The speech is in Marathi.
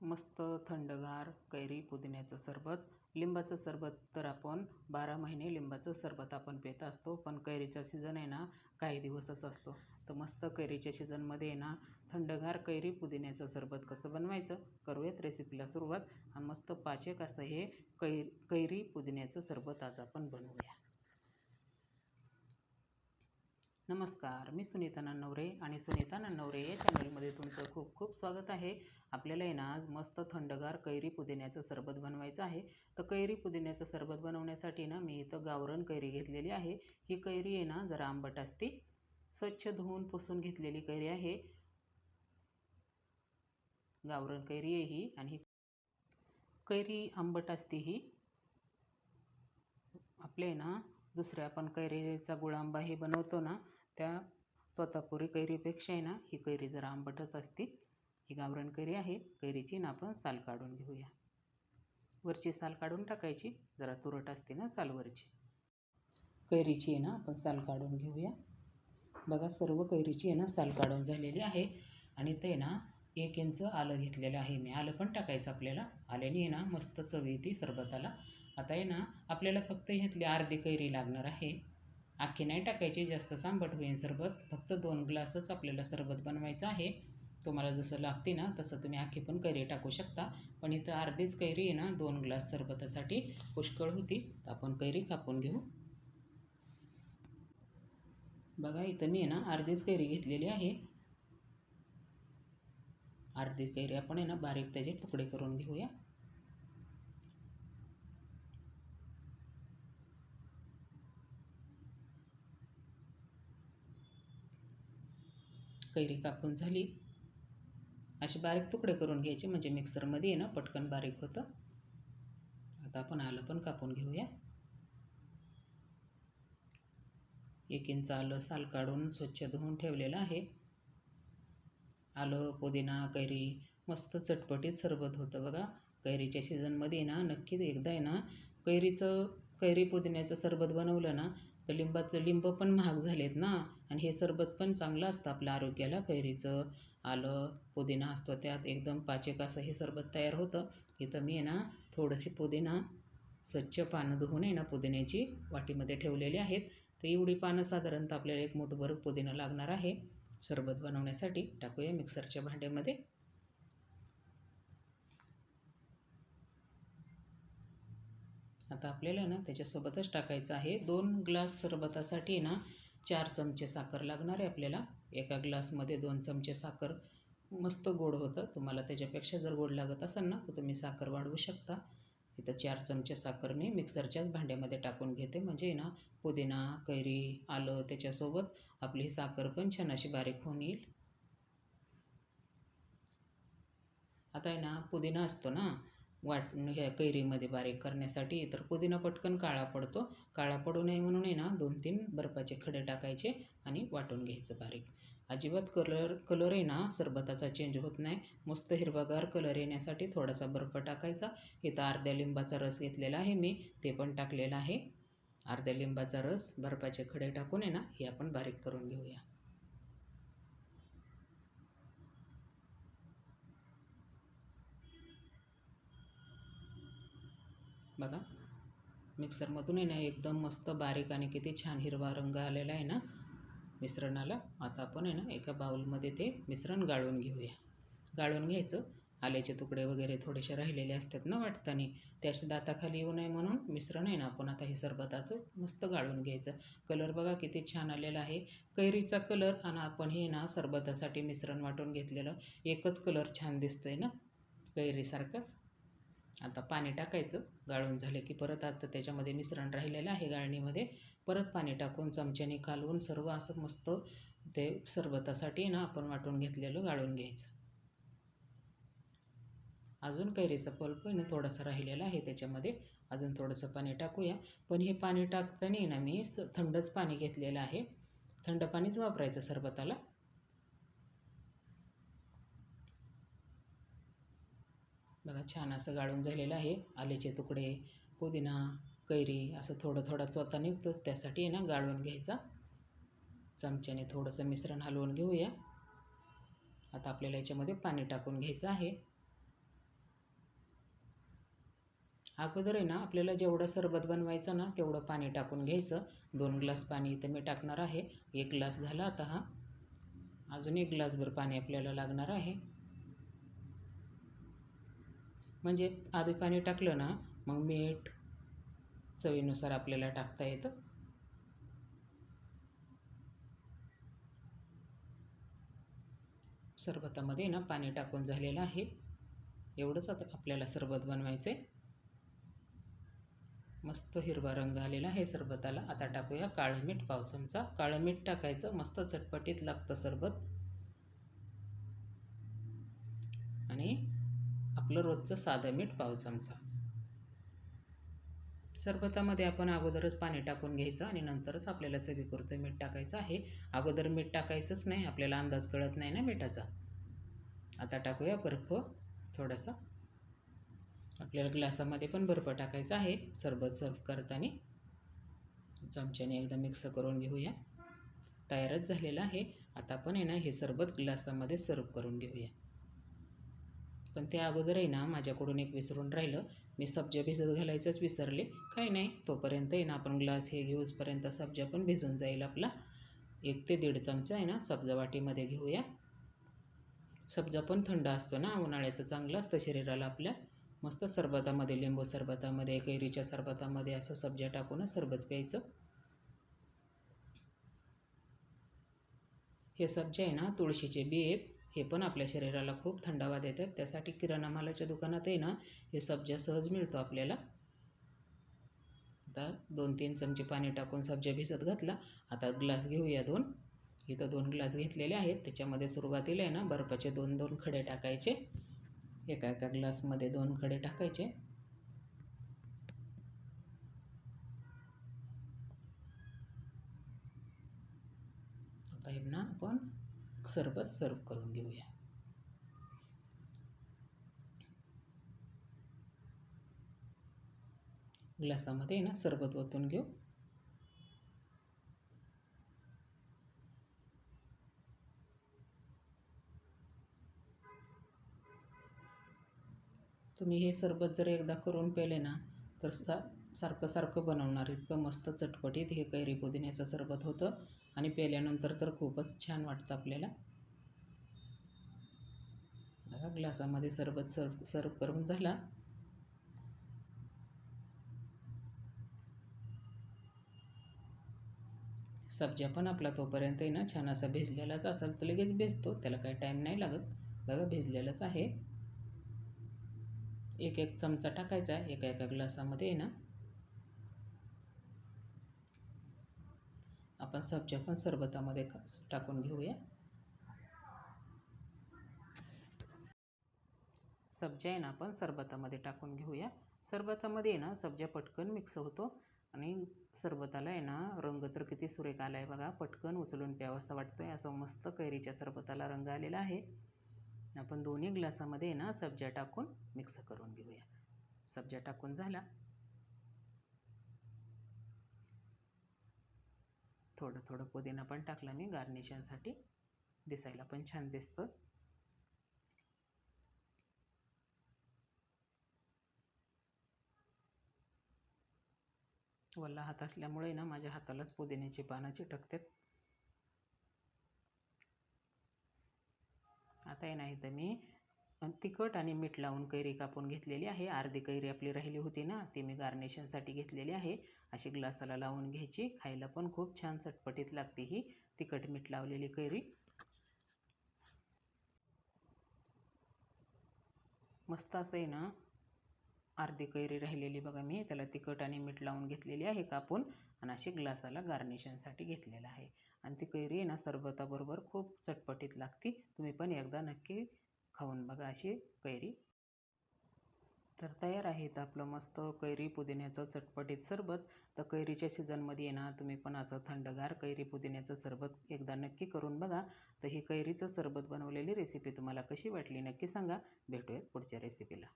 मस्त थंडगार कैरी पुदिन्याचं सरबत. लिंबाचं सरबत तर आपण बारा महिने लिंबाचं सरबत आपण पित असतो पण कैरीचा सीझन आहे ना काही दिवसच असतो. तर मस्त कैरीच्या सीझनमध्ये आहे ना थंडगार कैरी पुदिन्याचं सरबत कसं बनवायचं? करूयात रेसिपीला सुरुवात. आणि मस्त पाचक असं हे कै कैरी पुदिन्याचं सरबत आज आपण बनवूया. नमस्कार मी सुनीता नन्नवरे आणि सुनीता नन्नवरे या चॅनलमध्ये तुमचं खूप खूप स्वागत आहे. आपल्याला आहे ना आज मस्त थंडगार कैरी पुदिन्याचं सरबत बनवायचं आहे. तर कैरी पुदिन्याचं सरबत बनवण्यासाठी ना मी इथं गावरण कैरी घेतलेली आहे. ही कैरी आहे ना जरा आंबट असते. स्वच्छ धुवून पुसून घेतलेली कैरी आहे. गावरण कैरी आहे ही आणि कैरी आंबट असते ही. आपले ना दुसऱ्या आपण कैरीचा गुळांबा हे बनवतो ना त्या तोतापुरी कैरीपेक्षा आहे ना ही कैरी जरा आंबटच असते. ही गावरण कैरी आहे. कैरीची ना आपण साल काढून घेऊया. वरची साल काढून टाकायची. जरा तुरट असते ना सालवरची. कैरीची आहे ना आपण साल काढून घेऊया. बघा सर्व कैरीची आहे ना साल काढून झालेली आहे. आणि ते ना एक इंच आलं घेतलेलं आहे मी. आलं पण टाकायचं आपल्याला. आल्याने आहे ना मस्त चव येते सरबताला. आता आहे ना आपल्याला फक्त ह्यातली अर्धी कैरी लागणार आहे. आखी नाही टाकायची जास्त सांबट होईल सरबत. फक्त दोन ग्लासच आपल्याला सरबत बनवायचं आहे. तुम्हाला जसं लागते ना तसं तुम्ही आखी पण कैरी टाकू शकता. पण इथं अर्धीच कैरी आहे ना दोन ग्लास सरबतासाठी पुष्कळ होती. तर आपण कैरी कापून घेऊ. बघा इथं मी आहे ना अर्धीच कैरी घेतलेली आहे. अर्धी कैरी आपण आहे ना बारीक त्याचे तुकडे करून घेऊया. कैरी कापून झाली. असे बारीक तुकडे करून घ्यायचे म्हणजे मिक्सरमध्ये ना पटकन बारीक होतं. आता आपण आलं पण कापून घेऊया. एक इंच आलं साल काढून स्वच्छ धुवून ठेवलेलं आहे. आलं पुदिना कैरी मस्त चटपटीत सरबत होतं बघा. कैरीच्या सीझनमध्ये ना नक्कीच एकदा आहे ना कैरीचं कैरी पुदिन्याचं सरबत बनवलं ना तर लिंबाचं लिंब पण महाग झालेत ना? आणि हे सरबत पण चांगलं असतं आपल्या आरोग्याला कैरीचं आलं पुदिना असतो त्यात एकदम पाचक असं हे सरबत तयार होतं. इथं मी आहे ना थोडंशी पुदिना स्वच्छ पानं धुवून आहे ना पुदिन्याची वाटीमध्ये ठेवलेली आहेत. तर एवढी पानं साधारणतः आपल्याला एक मोठभर पुदिना लागणार आहे. सरबत बनवण्यासाठी टाकूया मिक्सरच्या भांड्यामध्ये. आता आपल्याला ना त्याच्यासोबतच टाकायचं आहे. दोन ग्लास सरबतासाठी ना चार चमचे साखर लागणार आहे आपल्याला. एका ग्लासमध्ये दोन चमचे साखर मस्त गोड होतं. तुम्हाला त्याच्यापेक्षा जर गोड लागत असेल ना तर तुम्ही साखर वाढवू शकता. इथं चार चमचे साखर मी मिक्सरच्याच भांड्यामध्ये टाकून घेते. म्हणजे ना पुदिना कैरी आलं त्याच्यासोबत आपली ही साखर पण छान अशी बारीक होऊन येईल. आता आहे ना पुदिना असतो ना वाट ह्या कैरीमध्ये बारीक करण्यासाठी. तर पुदिना पटकन काळा पडतो. काळा पडू नये म्हणून आहे ना दोन तीन बर्फाचे खडे टाकायचे आणि वाटून घ्यायचं बारीक. अजिबात कलर कलर आहे ना सरबताचा चेंज होत नाही. मस्त हिरवागार कलर येण्यासाठी थोडासा बर्फ टाकायचा. इथं अर्ध्या लिंबाचा रस घेतलेला आहे मी ते पण टाकलेला आहे. अर्ध्या लिंबाचा रस बर्फाचे खडे टाकून आहे ना हे आपण बारीक करून घेऊया. बघा. मिक्सरमधून आहे ना एकदम मस्त बारीक आणि किती छान हिरवा रंग आलेला आहे ना मिश्रणाला. आता आपण आहे ना एका बाउलमध्ये ते मिश्रण गाळून घेऊया. गाळून घ्यायचं. आल्याचे तुकडे वगैरे थोडेसे राहिलेले असतात ना वाटताना. ते असे दाताखाली येऊ नये म्हणून मिश्रण आहे ना आपण आता हे सरबताचं मस्त गाळून घ्यायचं. कलर बघा किती छान आलेला आहे. कैरीचा कलर आणि आपण हे ना सरबतासाठी मिश्रण वाटून घेतलेलं एकच कलर छान दिसतोय ना कैरीसारखंच. आता पाणी टाकायचं. गाळून झाले की परत आता त्याच्यामध्ये मिश्रण राहिलेलं आहे गाळणीमध्ये. परत पाणी टाकून चमच्याने कालवून सर्व असं मस्त ते सरबतासाठी ना आपण वाटून घेतलेलं गाळून घ्यायचं. अजून कैरीचा पल्प आहे ना थोडासा राहिलेला आहे त्याच्यामध्ये. अजून थोडंसं पाणी टाकूया. पण हे पाणी टाकताना ना मी थंडच पाणी घेतलेलं आहे. थंड पाणीच वापरायचं सरबताला. बघा छान असं गाळून झालेलं आहे. आल्याचे तुकडे पुदिना कैरी असं थोडं थोडा चोथा निघतोच. त्यासाठी आहे ना गाळून घ्यायचा. चमच्याने थोडंसं मिश्रण हलवून घेऊया. आता आपल्याला याच्यामध्ये पाणी टाकून घ्यायचं आहे. अगोदर आहे ना आपल्याला जेवढं सरबत बनवायचं ना तेवढं पाणी टाकून घ्यायचं. दोन ग्लास पाणी इथं मी टाकणार आहे. एक ग्लास झाला आता हा. अजून एक ग्लासभर पाणी आपल्याला लागणार आहे. म्हणजे आधी पाणी टाकलं ना मग मीठ चवीनुसार आपल्याला टाकता येतं. सरबतामध्ये ना पाणी टाकून झालेलं आहे. एवढंच आता आपल्याला सरबत बनवायचं आहे मस्त हिरवा रंग आलेला आहे सरबताला. आता टाकूया काळं मीठ पाव चमचा. काळं मीठ टाकायचं मस्त चटपटीत लागतं सरबत आणि आपलं रोजचं साधं मीठ पाव चमचा. सरबतामध्ये आपण अगोदरच पाणी टाकून घ्यायचं आणि नंतरच आपल्याला चवीपुरतं मीठ टाकायचं आहे. अगोदर मीठ टाकायचंच नाही आपल्याला अंदाज कळत नाही ना मिठाचा. आता टाकूया बर्फ थोडासा. आपल्याला ग्लासामध्ये पण बर्फ टाकायचा आहे सरबत सर्व करताना. चमच्याने एकदा मिक्स करून घेऊया. तयारच झालेलं आहे. आता आपण आहे ना हे सरबत ग्लासामध्ये सर्व करून घेऊया. पण त्या अगोदर आहे ना माझ्याकडून एक विसरून राहिलं. मी सब्जा भिजत घालायचंच विसरले. काही नाही तोपर्यंत आहे ना आपण ग्लास हे घेऊजपर्यंत सब्जा पण भिजून जाईल आपला. एक ते दीड चमचा आहे ना सब्जा वाटीमध्ये घेऊया. सब्जा पण थंड असतो ना उन्हाळ्याचं चांगलं असतं शरीराला आपल्या. मस्त सरबतामध्ये लिंबू सरबतामध्ये कैरीच्या सरबतामध्ये असं सब्जा टाकूनच सरबत प्यायचं. हे सब्जा आहे ना तुळशीचे बिये हे पण आपल्या शरीराला खूप थंडावा देतात त्यासाठी किराणा मालाच्या दुकानात आहे ना हे सब्जा सहज मिळतो आपल्याला. आता दोन तीन चमचे पाणी टाकून सब्जा भिजत घातला. आता ग्लास घेऊया दोन. इथं दोन ग्लास घेतलेले आहेत. त्याच्यामध्ये सुरुवातीला आहे ना बर्फाचे दोन दोन खडे टाकायचे. एका एका ग्लासमध्ये दोन खडे टाकायचे. आता ना आपण सरबत सर्व करून घेऊया. ग्लासामध्ये ना सरबत ओतून घेऊ. तुम्ही हे सरबत जर एकदा करून पेले ना तर सारखं सारखं बनवणार इतकं मस्त चटपटीत हे कैरी पुदिन्याचं सरबत होतं. आणि पेल्यानंतर तर खूपच छान वाटतं आपल्याला. बघा ग्लासामध्ये सरबत सर्व सर्व करून झाला. सब्जा पण आपला तोपर्यंत ना छान असा भिजलेलाच असेल तर लगेच भिजतो त्याला काही टाईम नाही लागत. बघा भिजलेलाच आहे. एक एक चमचा टाकायचा एका एका ग्लासामध्ये ना. आपण सब्जा पण सरबतामध्ये टाकून घेऊया. सब्जा आहे ना आपण सरबतामध्ये टाकून घेऊया. सरबतामध्ये ना सब्जा पटकन मिक्स होतो. आणि सरबताला आहे ना रंग तर किती सुरेख आला आहे बघा. पटकन उचलून प्यावासा वाटतो आहे असं मस्त कैरीच्या सरबताला रंग आलेला आहे. आपण दोन्ही ग्लासामध्ये ना सब्जा टाकून मिक्स करून घेऊया. सब्जा टाकून झाला. थोडं थोडं पुदिना पण टाकला मी गार्निशनसाठी दिसायला पण छान दिसतं. वल्ला हात असल्यामुळे ना माझ्या हातालाच पुदिन्याची पानं चिटकतात. आता हे नाही तर मी तिखट आणि मीठ लावून कैरी कापून घेतलेली आहे. अर्धी कैरी आपली राहिली होती ना ती मी गार्निशनसाठी घेतलेली आहे. अशी ग्लासाला लावून घ्यायची. खायला पण खूप छान चटपटीत लागते ही. तिखट मीठ लावलेली कैरी. मस्त असं आहे ना अर्धी कैरी राहिलेली बघा मी. त्याला तिखट आणि मीठ लावून घेतलेली आहे कापून. आणि अशी ग्लासाला गार्निशनसाठी घेतलेलं आहे. आणि ती कैरी आहे ना सरबताबरोबर खूप चटपटीत लागते. तुम्ही पण एकदा नक्की खाऊन बघा अशी कैरी. तर तयार आहेत आपलं मस्त कैरी पुदिन्याचं चटपटीत सरबत. तर कैरीच्या सीझनमध्ये येणार तुम्ही पण असं थंडगार कैरी पुदिन्याचं सरबत एकदा नक्की करून बघा. तर ही कैरीचं सरबत बनवलेली रेसिपी तुम्हाला कशी वाटली नक्की सांगा. भेटूयात पुढच्या रेसिपीला